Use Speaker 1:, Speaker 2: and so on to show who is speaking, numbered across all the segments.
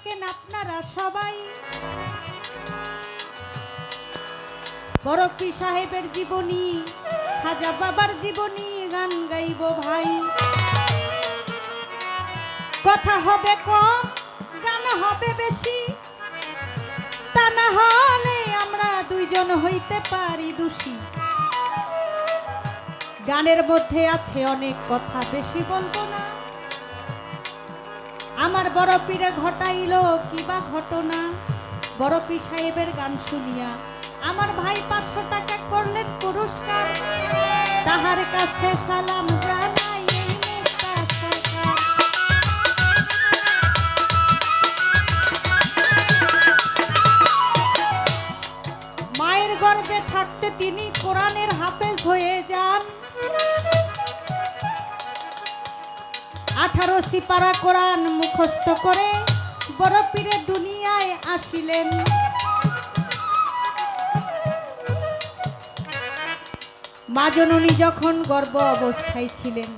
Speaker 1: থাকেন আপনারা সবাই। বরফি সাহেবের জীবনী, খাজা বাবার জীবনী, গান গাইব ভাই। কথা হবে কম, গান হবে বেশি। তা না হলে আমরা দুইজন হইতে পারি দোষী। গানের মধ্যে আছে অনেক কথা, বেশি বলব না। আমার বড় পীরে ঘটাইল কিবা ঘটনা? বড় পীর সাহেবের গান শুনিয়া, আমার ভাই পাঁচশো টাকা করলেন পুরস্কার। তাহার কাছে সালাম মায়ের গর্ভে থাকতে তিনি কোরআনের হাফেজ হয়ে যান। আঠারো সিপারা কোরআন মুখস্থ করে বড় পীরে দুনিয়ায় আসিলেন। মা জননী যখন গর্ভ অবস্থায় ছিলেন,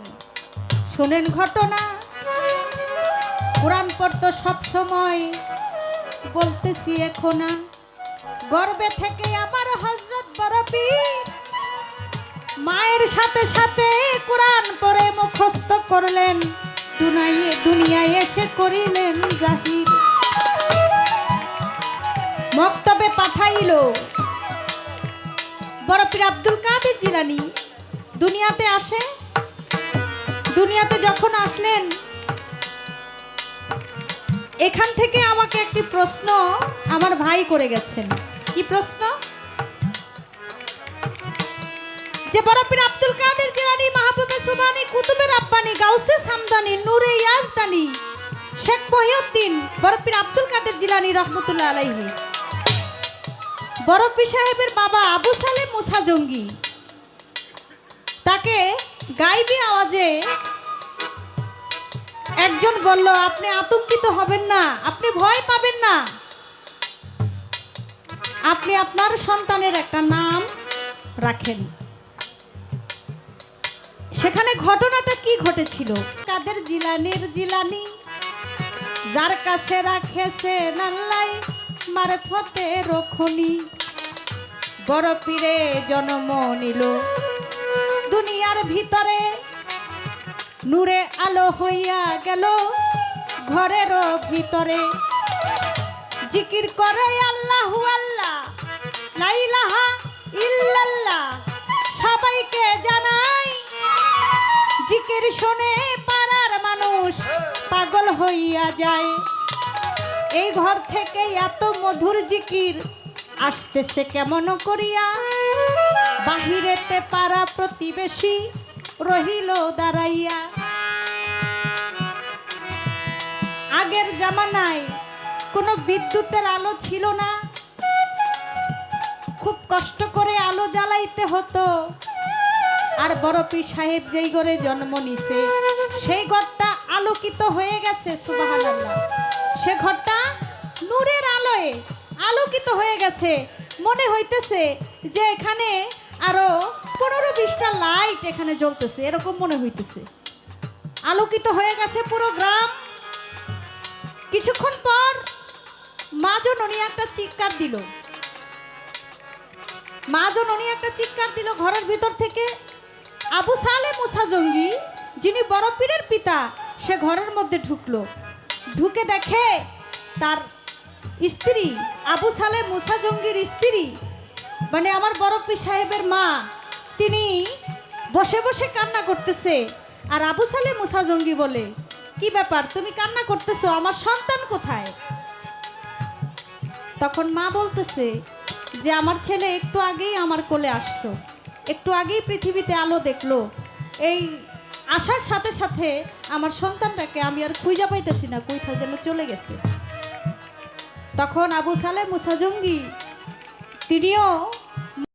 Speaker 1: শোনেন ঘটনা। কোরআন পড়তো সবসময় বলতেছি এখন গর্বে থেকে আমার হজরত বড় পীর মায়ের সাথে সাথে কোরআন পড়ে মুখস্থ করলেন। দুনিয়ায় এসে করিলেন জাহির। মক্তবে পাঠাইল। বড় আব্দুল কাদের জিলানি, দুনিয়াতে আসে? দুনিয়াতে যখন আসলেন, এখান থেকে আমাকে একটি প্রশ্ন আমার ভাই করে গেছেন। কি প্রশ্ন? যে বড় আব্দুল কাদের জিলানী, মাহবুবে সুবানি কুতুবে রাব্বানি গাউসে সামদানি, নূরে ইয়াজদানি, শেখ মহিউদ্দিন, বড় পীর আব্দুল কাদের জিলানী রহমতুল্লাহ আলাইহি। পীর সাহেবের বাবা আবু সালেম মুসা জঙ্গি। তাকে গাইবি আওয়াজে একজন বলল, আপনি আতঙ্কিত হবেন না, আপনি ভয় পাবেন না। আপনি আপনার সন্তানের একটা নাম রাখেন। সেখানে ঘটনাটা কি ঘটেছিল? কাদের জিলানির জিলানি? যার কাছে রাখেছে নাল্লাই মারফতে রখনি বড় পীরে জন্ম নিল দুনিয়ার ভিতরে। নূরে আলো হইয়া গেল ঘরেরও ভিতরে। জিকির করে আল্লাহু আল্লাহ লাইলাহা শুনে পাড়ার মানুষ পাগল হইয়া যায়। এই ঘর থেকে এত মধুর জিকির আসতেছে কেমন করিয়া? বাহিরেতে পাড়া প্রতিবেশী রহিল দাঁড়াইয়া। আগের জামানায় কোনো বিদ্যুতের আলো ছিল না। খুব কষ্ট করে আলো জ্বালাইতে হতো। আর বড় পীর সাহেব যেই ঘরে জন্ম নিছে, সেই ঘরটা আলোকিত হয়ে গেছে সুবাহান সে ঘরটা নূরের আলোয় আলোকিত হয়ে গেছে। মনে হইতেছে যে এখানে আরও পনেরো বিশটা লাইট এখানে জ্বলতেছে, এরকম মনে হইতেছে। আলোকিত হয়ে গেছে পুরো গ্রাম। কিছুক্ষণ পর মা জননী একটা চিৎকার দিল। মা জননী একটা চিৎকার দিল ঘরের ভিতর থেকে। আবু সালে মুসা জঙ্গি, যিনি বড় পীরের পিতা, সে ঘরের মধ্যে ঢুকলো। ঢুকে দেখে তার স্ত্রী, আবু সালে মুসা জঙ্গির স্ত্রী মানে আমার বড় পীর সাহেবের মা, তিনি বসে বসে কান্না করতেছে। আর আবু সালে মুসা জঙ্গি বলে, কি ব্যাপার, তুমি কান্না করতেছো? আমার সন্তান কোথায়? তখন মা বলতেছে যে, আমার ছেলে একটু আগেই আমার কোলে আসলো। একটু আগেই পৃথিবীতে আলো দেখল। এই আসার সাথে সাথে আমার সন্তানটাকে আমি আর খুঁজা পাইতেছি না কুইথা যেন চলে গেছে। তখন আবু সালে মুসাজঙ্গি তিনিও